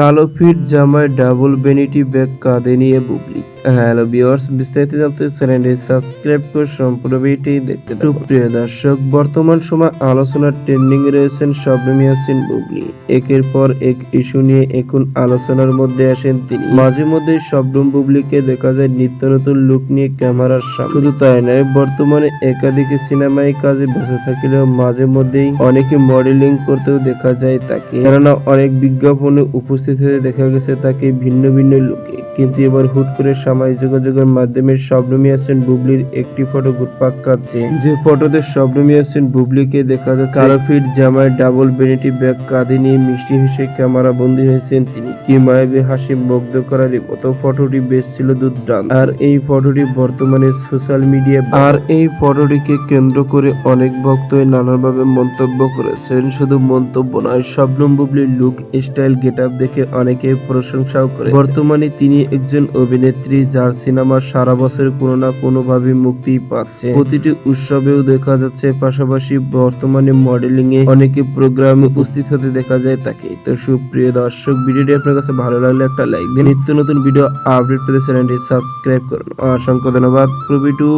কালো ফিট জামায় double vanity bag কাঁধে নিয়ে বুবলি হ্যালো ভিউয়ার্স, বিস্তারিত জানতে চ্যানেলটি সাবস্ক্রাইব করে সম্পূর্ণ ভিডিওটি দেখতে থাকুন। প্রিয় দর্শক, বর্তমান সময় আলোচনার ট্রেন্ডিং এ রয়েছেন শবনম ইয়াসিন বুবলি। একের পর এক ইস্যু নিয়ে এখন আলোচনার মধ্যে আসেন তিনি। মাঝে মধ্যে শবনম বুবলিকে দেখা যায় নিত্য নতুন লুক নিয়ে ক্যামেরার সামনে। শুধু তাই নয়, বর্তমানে একাধিক সিনেমায় কাজে ব্যস্ত থাকলেও মাঝে মধ্যেই অনেকে মডেলিং করতেও দেখা যায় তাকে। কেননা অনেক বিজ্ঞাপনে উপস্থিত হয়ে দেখা গেছে তাকে ভিন্ন ভিন্ন লুকে। কিন্তু এবার হুট করে সামাজিক যোগাযোগের মাধ্যমে শবনমী হাসান বুবলির একটি ফটো ঘুরপাক খাচ্ছে। যে ফটোতে শবনমী হাসান বুবলিকে দেখা যাচ্ছে কালো ফিট জামায় ডাবল বেনিটি ব্যাগ কাঁধে নিয়ে মিষ্টি হেসে ক্যামেরা বন্দী হয়েছেন তিনি। কি মায়াবী হাসি মুগ্ধ করার মতো ফটোটি বেশ ছিল দুর্দান্ত। আর এই ফটোটি বর্তমানে সোশ্যাল মিডিয়া আর এই ফটোটিকে কেন্দ্র করে অনেক ভক্তই নানাভাবে মন্তব্য করেছেন। শুধু মন্তব্য নয়, শবনম বুবলির লুক, স্টাইল, গেট আপ দেখে অনেকে প্রশংসাও করে বর্তমানে তিনি একজন অভিনেত্রী যার সিনেমা সারা বছর কোনো না কোনো ভাবে মুক্তি পাচ্ছে। প্রতিটি উৎসবেও দেখা যাচ্ছে, পাশাপাশি বর্তমানে মডেলিং এ অনেকে প্রোগ্রামে উপস্থিত হতে দেখা যায় তাকে। তো সুপ্রিয় দর্শক, ভিডিওটি আপনার কাছে ভালো লাগলে একটা লাইক দিন। নিত্য নতুন ভিডিও আপডেট পেতে চ্যানেলটি সাবস্ক্রাইব করুন। অসংখ্য ধন্যবাদ। প্রবি টু।